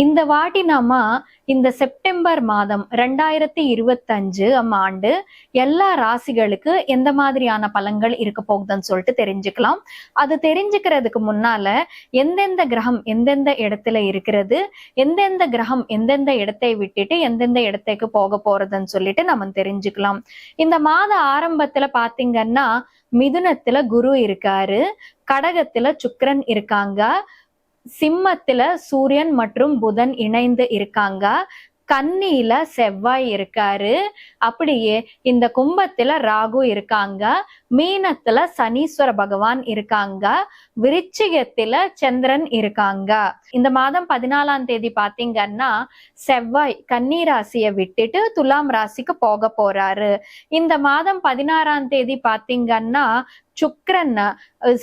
இந்த வாட்டி நாம இந்த செப்டம்பர் மாதம் ரெண்டாயிரத்தி இருபத்தஞ்சு ஆண்டு எல்லா ராசிகளுக்கு எந்த மாதிரியான பலன்கள் இருக்க போகுதுன்னு சொல்லிட்டு தெரிஞ்சுக்கலாம். அது தெரிஞ்சுக்கிறதுக்கு முன்னால எந்தெந்த கிரகம் எந்தெந்த இடத்துல இருக்கிறது எந்தெந்த கிரகம் எந்தெந்த இடத்தை விட்டுட்டு எந்தெந்த இடத்துக்கு போக போறதுன்னு சொல்லிட்டு நம்ம தெரிஞ்சுக்கலாம். இந்த மாத ஆரம்பத்துல பாத்தீங்கன்னா மிதுனத்துல குரு இருக்காரு கடகத்துல சுக்கரன் இருக்காங்க சிம்மத்துல சூரியன் மற்றும் புதன் இணைந்து இருக்காங்க. கன்னியில செவ்வாய் இருக்காரு. அப்படியே இந்த கும்பத்துல ராகு இருக்காங்க. மீனத்துல சனீஸ்வர பகவான் இருக்காங்க. விருச்சிகத்துல சந்திரன் இருக்காங்க. இந்த மாதம் பதினாலாம் தேதி பாத்தீங்கன்னா செவ்வாய் கன்னி ராசியை விட்டுட்டு துலாம் ராசிக்கு போக போறாரு. இந்த மாதம் பதினாறாம் தேதி பாத்தீங்கன்னா சுக்ரன்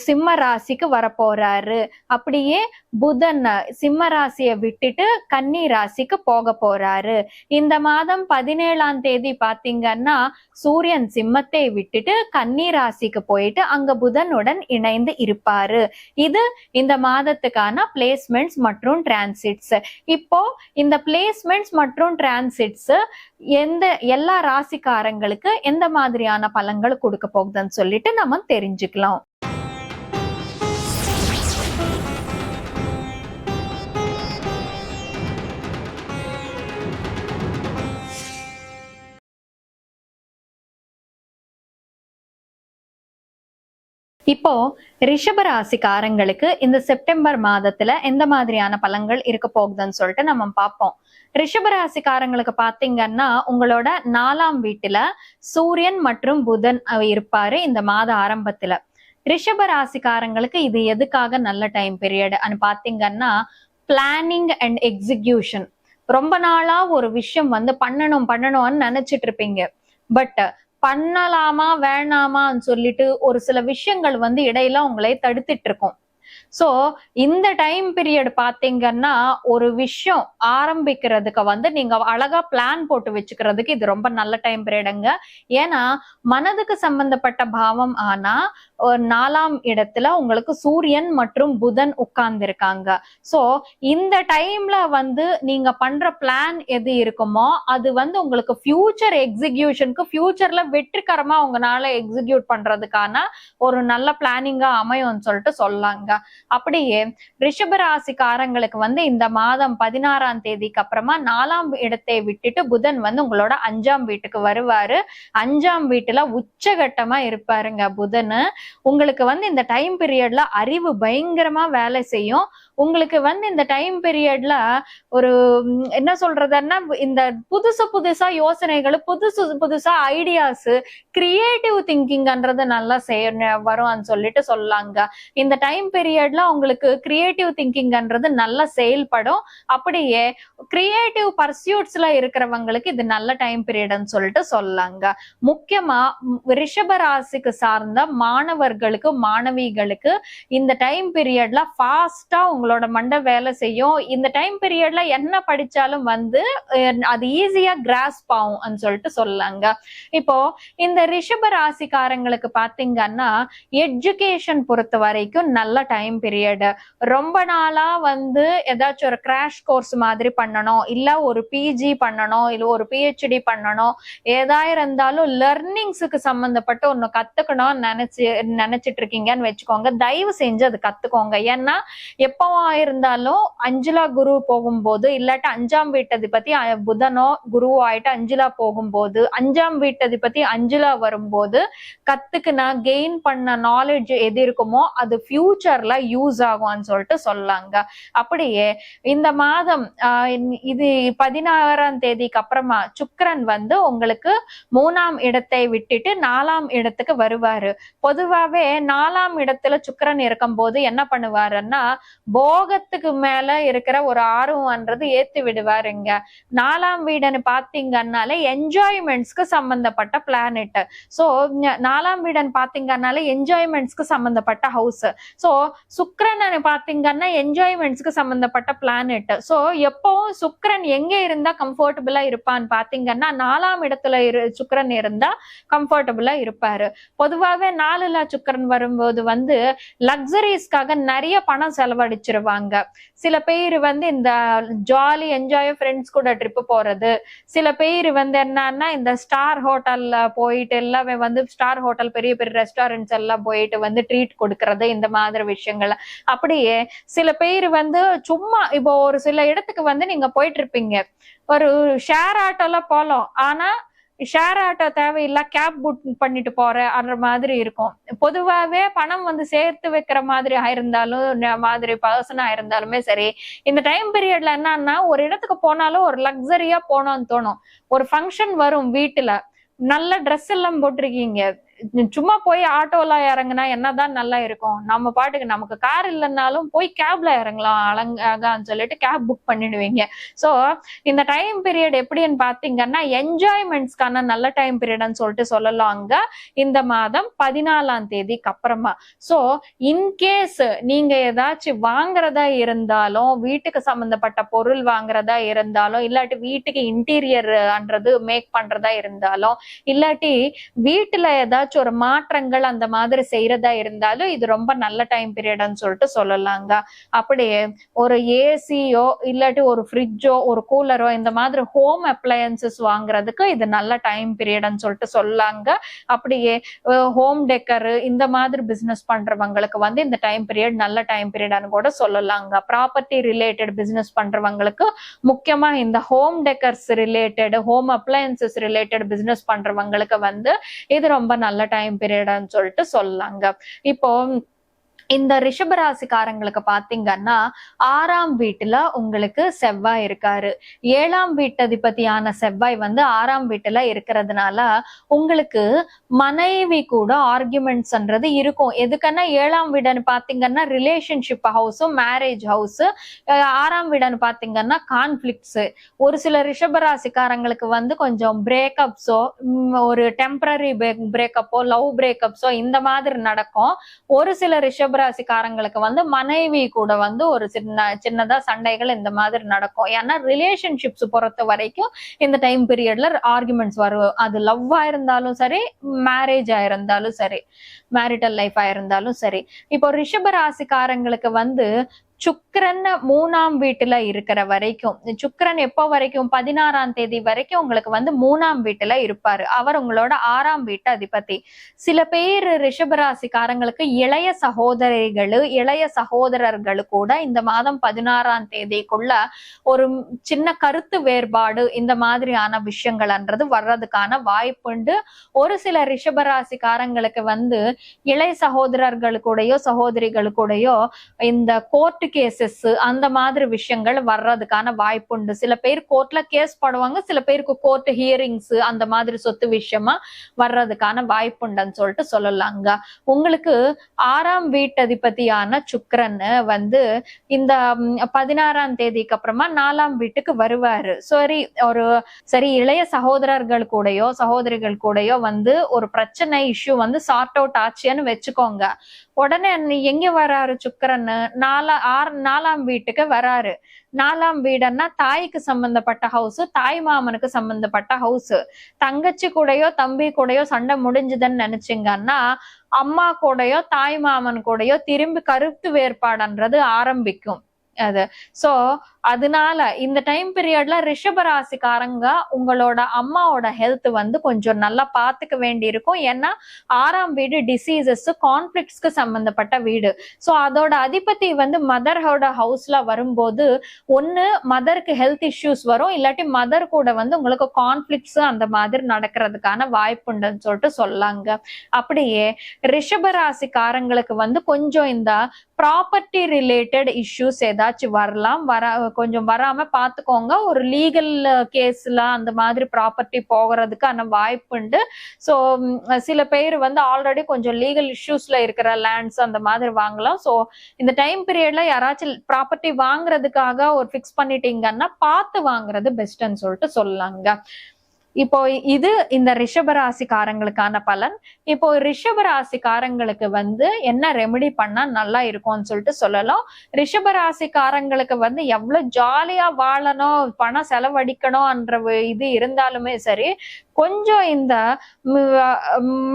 சிம்ம ராசிக்கு வர போறாரு அப்படியே புதன் சிம்ம ராசியை விட்டுட்டு கன்னி ராசிக்கு போக போறாரு. இந்த மாதம் பதினேழாம் தேதி பாத்தீங்கன்னா சூரியன் சிம்மத்தை விட்டுட்டு கன்னி ராசிக்கு போயிட்டு அங்க புதனுடன் இணைந்து இருப்பாரு. இது இந்த மாதத்துக்கான பிளேஸ்மெண்ட்ஸ் மற்றும் டிரான்சிட்ஸ் இப்போ இந்த பிளேஸ்மெண்ட்ஸ் மற்றும் டிரான்சிட்ஸ் எந்த எல்லா ராசிக்காரங்களுக்கு எந்த மாதிரியான பலன்கள் கொடுக்க போகுதுன்னு சொல்லிட்டு நம்ம தெரிஞ்சுக்கலாம். இப்போ ரிஷப ராசிக்காரங்களுக்கு இந்த செப்டம்பர் மாதத்துல எந்த மாதிரியான பலன்கள் இருக்க போகுதுன்னு சொல்லிட்டு நம்ம பார்ப்போம். ரிஷப ராசிக்காரங்களுக்கு பாத்தீங்கன்னா உங்களோட நாலாம் வீட்டுல சூரியன் மற்றும் புதன் இருப்பாரு இந்த மாத ஆரம்பத்துல. ரிஷப ராசிக்காரங்களுக்கு இது எதுக்காக நல்ல டைம் பீரியட் பாத்தீங்கன்னா பிளானிங் அண்ட் எக்ஸிக்யூஷன் ரொம்ப நாளா ஒரு விஷயம் வந்து பண்ணணும் பண்ணணும்னு நினைச்சிட்டு இருப்பீங்க. பட் பண்ணலாமா வேணாமான்னு சொல்லிட்டு ஒரு சில விஷயங்கள் வந்து இடையில உங்களை தடுத்துட்டு இருக்கும். சோ இந்த டைம் பீரியட் பாத்தீங்கன்னா ஒரு விஷயம் ஆரம்பிக்கிறதுக்கு வந்து நீங்க அழகா பிளான் போட்டு வச்சுக்கிறதுக்கு இது ரொம்ப நல்ல டைம் பீரியடுங்க ஏன்னா மனதுக்கு சம்பந்தப்பட்ட பாவம் ஆனா ஒரு நாலாம் இடத்துல உங்களுக்கு சூரியன் மற்றும் புதன் உட்கார்ந்து இருக்காங்க சோ இந்த டைம்ல வந்து நீங்க பண்ற பிளான் எது இருக்குமோ அது வந்து உங்களுக்கு ஃபியூச்சர் எக்ஸிகியூஷனுக்கு ஃபியூச்சர்ல வெற்றிகரமா உங்களால எக்ஸிக்யூட் பண்றதுக்கான ஒரு நல்ல பிளானிங்கா அமையும்னு சொல்லிட்டு சொல்லாங்க அப்படியே ரிஷபராசிக்காரங்களுக்கு வந்து இந்த மாதம் பதினாறாம் தேதிக்கு அப்புறமா நாலாம் இடத்தை விட்டுட்டு புதன் வந்து உங்களோட அஞ்சாம் வீட்டுக்கு வருவாரு. அஞ்சாம் வீட்டுல உச்சகட்டமா இருப்பாருங்க புதன். உங்களுக்கு வந்து இந்த டைம் பீரியட்ல அறிவு பயங்கரமா வேலை செய்யும். உங்களுக்கு வந்து இந்த டைம் பீரியட்ல ஒரு என்ன சொல்றதுன்னா இந்த புதுசு புதுசா யோசனைகள் புதுசு புதுசா ஐடியாஸ் கிரியேட்டிவ் திங்கிங்ன்றது நல்லா செய்ய வரும்னு சொல்லிட்டு சொல்லாங்க. இந்த டைம் பீரியட்ல உங்களுக்கு கிரியேட்டிவ் திங்கிங்ன்றது நல்லா செயல்படும். அப்படியே கிரியேட்டிவ் பர்சியூட்ஸ்ல இருக்கிறவங்களுக்கு இது நல்ல டைம் பீரியட்னு சொல்லிட்டு சொல்லாங்க. முக்கியமா ரிஷப ராசிக்கு சார்ந்த மாணவர்களுக்கு மாணவிகளுக்கு இந்த டைம் பீரியட்ல ஃபாஸ்டா உங்களோட மண்டை வேலை செய்யும். இந்த டைம் பீரியட்ல என்ன படிச்சாலும் வந்து அது ஈஸியா கிராஸ்ப் ஆகும் சொல்லிட்டு சொல்லாங்க இப்போ இந்த ரிஷப ராசிக்காரங்களுக்கு பாத்தீங்கன்னா எஜுகேஷன் பொறுத்த வரைக்கும் நல்ல டைம் பீரியட் ரொம்ப நாளா வந்து ஏதாச்சும் ஒரு கிராஷ் கோர்ஸ் மாதிரி பண்ணணும். இல்ல ஒரு பிஜி பண்ணணும். இல்ல ஒரு பிஹெச்டி பண்ணணும். ஏதா இருந்தாலும் லேர்னிங்ஸுக்கு சம்பந்தப்பட்ட ஒண்ணு கத்துக்கணும்னு நினைச்சு நினைச்சிட்டு இருக்கீங்கன்னு வச்சுக்கோங்க. தயவு செஞ்சு அது கத்துக்கோங்க. ஏன்னா எப்பவா இருந்தாலும் அஞ்சுலா குரு போகும்போது இல்லாட்டி அஞ்சாம் வீட்டதிபதி புதனோ குருவோ ஆயிட்டு அஞ்சுலா போகும்போது அஞ்சாம் வீட்டதிபதி அஞ்சுலா வரும்போது கத்துக்குனா கெயின் பண்ண நாலேஜ் எது இருக்குமோ அது ஃபியூச்சர்ல யூஸ் ஆகும்னு சொல்லிட்டு சொல்லாங்க. அப்படியே இந்த மாதம் ஆஹ், இது பதினாறாம் தேதிக்கு அப்புறமா சுக்கரன் வந்து உங்களுக்கு மூணாம் இடத்தை விட்டுட்டு நாலாம் இடத்துக்கு வருவாரு. பொதுவாவே நாலாம் இடத்துல சுக்ரன் இருக்கும் போது என்ன பண்ணுவாருன்னா போகத்துக்கு மேல இருக்கிற ஒரு ஆர்வம்ன்றது ஏத்து விடுவாருங்க. நாலாம் வீடுன்னு பாத்தீங்கன்னாலே என்ஜாய்மெண்ட்ஸ்க்கு சம்பந்தப்பட்ட பிளானட் சோ நாலாம் வீடன் பாத்தீங்கன்னாலே என்ஜாய்மெண்ட்ஸ்க்கு சம்பந்தப்பட்ட ஹவுஸ் சோ சுக்கிரன் பாத்தீங்கன்னா என்ஜாய்மெண்ட்ஸ்க்கு சம்பந்தப்பட்ட பிளானட் சோ எப்பவும் சுக்ரன் எங்க இருந்தா கம்ஃபர்டபுளா இருப்பான்னு பாத்தீங்கன்னா நாலாம் இடத்துல இரு சுக்ரன் இருந்தா கம்ஃபர்டபுளா இருப்பாரு. பொதுவாவே நாலுல சுக்கரன் வரும்போது வந்து லக்ஸரிஸ்க்காக நிறைய பணம் செலவழிச்சிருவாங்க சில பேர் வந்து இந்த ஜாலி என்ஜாய் ஃப்ரெண்ட்ஸ் கூட ட்ரிப் போறது. சில பேர் வந்து என்னன்னா இந்த ஸ்டார் ஹோட்டல்ல போயிட்டு எல்லாமே வந்து ஸ்டார் ஹோட்டல் பெரிய பெரிய ரெஸ்டாரண்ட்ஸ் எல்லாம் போயிட்டு வந்து ட்ரீட் கொடுக்கறது இந்த மாதிரி விஷயங்கள். அப்படியே சில பேர் வந்து சும்மா இப்போ ஒரு சில இடத்துக்கு வந்து நீங்க போயிட்டு இருப்பீங்க. ஒரு ஷேர் ஆட்டோல போலாம். ஆனா ஷேர் ஆட்டோ தேவையில்ல கேப் புக் பண்ணிட்டு போற அந்த மாதிரி இருக்கும். பொதுவாவே பணம் வந்து சேர்த்து வைக்கிற மாதிரி இருந்தாலும் மாதிரி பர்சனா இருந்தாலுமே சரி இந்த டைம் பீரியட்ல என்னன்னா ஒரு இடத்துக்கு போனாலும் ஒரு லக்ஸரியா போனோம்னு தோணும். ஒரு ஃபங்க்ஷன் வரும் வீட்டுல. நல்ல ட்ரெஸ் எல்லாம் போட்டிருக்கீங்க. சும்மா போய் ஆட்டோல இறங்குனா என்னதான் நல்லா இருக்கும்? நம்ம பாட்டுக்கு நமக்கு கார் இல்லைன்னாலும் போய் கேப்ல இறங்கலாம் அழகான்னு சொல்லிட்டு கேப் புக் பண்ணிடுவீங்க. சோ இந்த டைம் பீரியட் எப்படின்னு பாத்தீங்கன்னா என்ஜாய்மெண்ட்ஸ்க்கான நல்ல டைம் பீரியட்னு சொல்லிட்டு சொல்லலாம். அங்க இந்த மாதம் பதினாலாம் தேதிக்கு அப்புறமா. சோ இன்கேஸ் நீங்க ஏதாச்சும் வாங்குறதா இருந்தாலும் வீட்டுக்கு சம்பந்தப்பட்ட பொருள் வாங்குறதா இருந்தாலும் இல்லாட்டி வீட்டுக்கு இன்டீரியர்ன்றது மேக் பண்றதா இருந்தாலும் இல்லாட்டி வீட்டுல ஏதாச்சும் ஒரு மாற்றங்கள் அந்த மாதிரி செய்யறதா இருந்தாலும் இது ரொம்ப நல்ல டைம் பீரியட்னு சொல்லிட்டு சொல்லலாங்க. அப்படியே ஒரு ஏசியோ இல்லாட்டி ஒரு ஃப்ரிட்ஜோ ஒரு கூலரோ இந்த மாதிரி ஹோம் அப்ளையன்சஸ் வாங்குறதுக்கு இது நல்ல டைம் பீரியட்னு சொல்லிட்டு சொல்லலாங்க அப்படியே ஹோம் டெக்கர் இந்த மாதிரி பிசினஸ் பண்றவங்களுக்கு வந்து இந்த டைம் பீரியட் நல்ல டைம் பீரியட்னு கூட சொல்லலாங்க. ப்ராப்பர்ட்டி ரிலேட்டட் பிசினஸ் பண்றவங்களுக்கு முக்கியமா இந்த home decors related home appliances related business பண்றவங்களுக்கு வந்து இது ரொம்ப நல்ல டைம் பீரியடான்னு சொல்லிட்டு சொல்லலாங்க இப்போ இந்த ரிஷபராசிக்காரங்களுக்கு பாத்தீங்கன்னா ஆறாம் வீட்டுல உங்களுக்கு செவ்வாய் இருக்காரு. ஏழாம் வீட்டதிபதியான செவ்வாய் வந்து ஆறாம் வீட்டுல இருக்கிறதுனால உங்களுக்கு மனைவி கூட ஆர்குமெண்ட்ஸ்ன்றது இருக்கும். எதுக்குன்னா ஏழாம் வீடுன்னு பாத்தீங்கன்னா ரிலேஷன்ஷிப் ஹவுஸும் மேரேஜ் ஹவுஸ் ஆறாம் வீடுன்னு பாத்தீங்கன்னா கான்ஃபிளிக்ஸ் ஒரு சில ரிஷபராசிக்காரங்களுக்கு வந்து கொஞ்சம் பிரேக்கப்ஸோ ஒரு டெம்பரரி பிரேக்கப்போ லவ் பிரேக்கப்ஸோ இந்த மாதிரி நடக்கும். ஒரு சில கும்பராசிக்காரங்களுக்கு வந்து மனைவி கூட வந்து ஒரு சின்ன சின்னதா சண்டைகள் இந்த மாதிரி நடக்கும். ஏன்னா ரிலேஷன்ஷிப்ஸ் பொறுத்த வரைக்கும் இந்த டைம் பீரியட்ல ஆர்குமெண்ட்ஸ் வரும் அது லவ்வா இருந்தாலும் சரி மேரேஜ் ஆயிருந்தாலும் சரி மேரிட்டல் லைஃபா இருந்தாலும் சரி. இப்போ ரிஷப ராசிக்காரங்களுக்கு வந்து சுக்கரன் மூணாம் வீட்டுல இருக்கிற வரைக்கும் சுக்கரன் எப்போ வரைக்கும்? பதினாறாம் தேதி வரைக்கும் உங்களுக்கு வந்து மூணாம் வீட்டுல இருப்பாரு. அவர் உங்களோட ஆறாம் வீட்டு அதிபதி. சில பேர் ரிஷபராசிக்காரங்களுக்கு இளைய சகோதரிகள் இளைய சகோதரர்கள் கூட இந்த மாதம் பதினாறாம் தேதிக்குள்ள ஒரு சின்ன கருத்து வேறுபாடு இந்த மாதிரியான விஷயங்கள்ன்றது வர்றதுக்கான வாய்ப்புண்டு ஒரு சில ரிஷபராசிக்காரங்களுக்கு வந்து இளைய சகோதரர்கள் கூடயோ சகோதரிகள் கூடயோ இந்த கோர்ட் கேசஸ் அந்த மாதிரி விஷயங்கள் வர்றதுக்கான வாய்ப்பு உண்டு. சில பேர் கோர்ட்ல கேஸ் போடுவாங்க சில பேருக்கு கோர்ட் ஹியரிங்ஸ் அந்த மாதிரி சொத்து விஷயமா வர்றதுக்கான வாய்ப்புண்டுன்னு சொல்லிட்டு சொல்லலாங்க. உங்களுக்கு ஆறாம் வீட்டதிபதியான சுக்கரன் வந்து இந்த பதினாறாம் தேதிக்கு அப்புறமா நாலாம் வீட்டுக்கு வருவாரு. சரி ஒரு சரி இளைய சகோதரர்கள் கூடயோ சகோதரிகள் கூடயோ வந்து ஒரு பிரச்சனை இஷ்யூ வந்து சார்ட் அவுட் ஆச்சுன்னு வச்சுக்கோங்க. உடனே எங்க வராரு சுக்கரன்? நாலா ஆறு நாலாம் வீட்டுக்கு வராரு. நாலாம் வீடுன்னா தாய்க்கு சம்பந்தப்பட்ட ஹவுஸ் தாய் மாமனுக்கு சம்பந்தப்பட்ட ஹவுஸ் தங்கச்சி கூடயோ தம்பி கூடயோ சண்டை முடிஞ்சுதுன்னு நினைச்சீங்கன்னா அம்மா கூடயோ தாய் மாமன் கூடயோ திரும்பி கருத்து வேறுபாடுன்றது ஆரம்பிக்கும். அது. சோ அதனால இந்த டைம் பீரியட்ல ரிஷபராசிக்காரங்க உங்களோட அம்மாவோட ஹெல்த் வந்து கொஞ்சம் நல்லா பாத்துக்க வேண்டி இருக்கும் ஏன்னா ஆறாம் வீடு டிசீசஸ் கான்ஃபிளிக்ஸ்க்கு சம்பந்தப்பட்ட வீடு. சோ அதோட அதிபதி வந்து மதரோட ஹவுஸ்ல வரும்போது ஒன்னு மதருக்கு ஹெல்த் இஷ்யூஸ் வரும். இல்லாட்டி மதர் கூட வந்து உங்களுக்கு கான்ஃபிளிக்ஸ் அந்த மாதிரி நடக்கிறதுக்கான வாய்ப்புண்டுன்னு சொல்லிட்டு சொல்லாங்க. அப்படியே ரிஷபராசிக்காரங்களுக்கு வந்து கொஞ்சம் இந்த ப்ராப்பர்ட்டி ரிலேட்டட் இஷ்யூஸ் ஏதாவது ஏதாச்சும் வரலாம். வர கொஞ்சம் வராம பாத்துக்கோங்க. ஒரு லீகல் கேஸ்ல அந்த மாதிரி ப்ராப்பர்ட்டி போகிறதுக்கான வாய்ப்புண்டு ஸோ சில பேர் வந்து ஆல்ரெடி கொஞ்சம் லீகல் இஷ்யூஸ்ல இருக்கிற லேண்ட்ஸ் அந்த மாதிரி வாங்கலாம். ஸோ இந்த டைம் பீரியட்ல யாராச்சும் ப்ராப்பர்ட்டி வாங்குறதுக்காக ஒரு ஃபிக்ஸ் பண்ணிட்டீங்கன்னா பார்த்து வாங்குறது பெஸ்ட்ன்னு சொல்லிட்டு சொல்லலாங்க. இப்போ இது இந்த ரிஷபராசிக்காரங்களுக்கான பலன். இப்போ ரிஷபராசிக்காரங்களுக்கு வந்து என்ன ரெமெடி பண்ணா நல்லா இருக்கும்னு சொல்லிட்டு சொல்லலாம். ரிஷபராசிக்காரங்களுக்கு வந்து எவ்வளவு ஜாலியா வாழணும் பணம் செலவழிக்கணும்ன்ற இது இருந்தாலுமே சரி கொஞ்சம் இந்த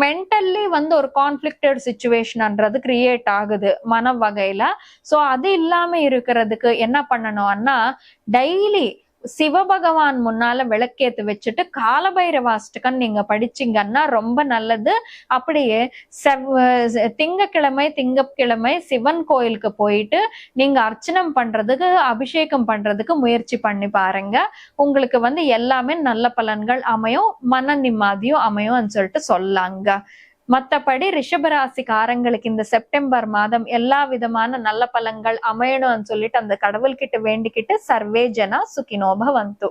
மென்டல்லி வந்து ஒரு கான்ஃபிளிக்டட் சுச்சுவேஷன்ன்றது கிரியேட் ஆகுது மன வகையில. சோ அது இல்லாம இருக்கிறதுக்கு என்ன பண்ணணும்னா டெய்லி சிவபகவான் முன்னால விளக்கேத்து வச்சுட்டு காலபைரவாஷ்டகம் நீங்க படிச்சீங்கன்னா ரொம்ப நல்லது. அப்படியே செவ் திங்கக்கிழமை திங்கக்கிழமை சிவன் கோயிலுக்கு போயிட்டு நீங்க அர்ச்சனம் பண்றதுக்கு அபிஷேகம் பண்றதுக்கு முயற்சி பண்ணி பாருங்க. உங்களுக்கு வந்து எல்லாமே நல்ல பலன்கள் அமையும் மன நிம்மதியும் அமையும்னு சொல்லிட்டு சொல்லாங்க. மற்றபடி ரிஷபராசிக்காரங்களுக்கு இந்த செப்டம்பர் மாதம் எல்லா விதமான நல்ல பலன்கள் அமையணும்னு சொல்லிட்டு அந்த கடவுள்கிட்ட வேண்டிக்கிட்டு சர்வே ஜனா சுகினோ வந்து